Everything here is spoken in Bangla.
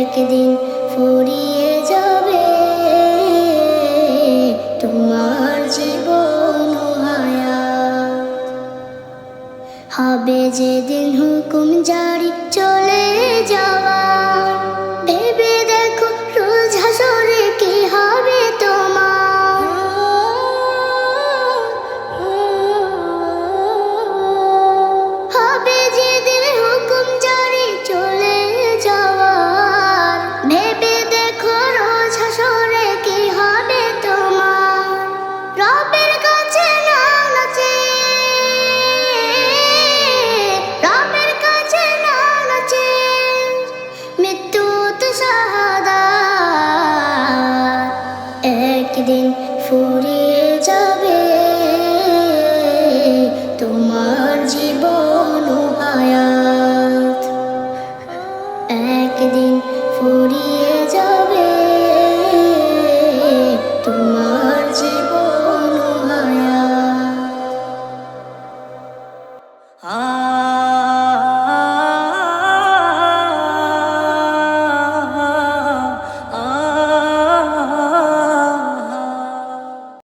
একদিন ফুরিয়ে যাবে। তোমার জীবন হবে যেদিন হুকুম জারি চলে যাওয়া ভেবে দেখো রোজ হাসরে কি হবে তোমার। হবে যেদিন দেখো রোজ কি হবে তোমার? রবের কাছে রবের কাছে একদিন ফুরিয়ে যাবে তোমার। Ah.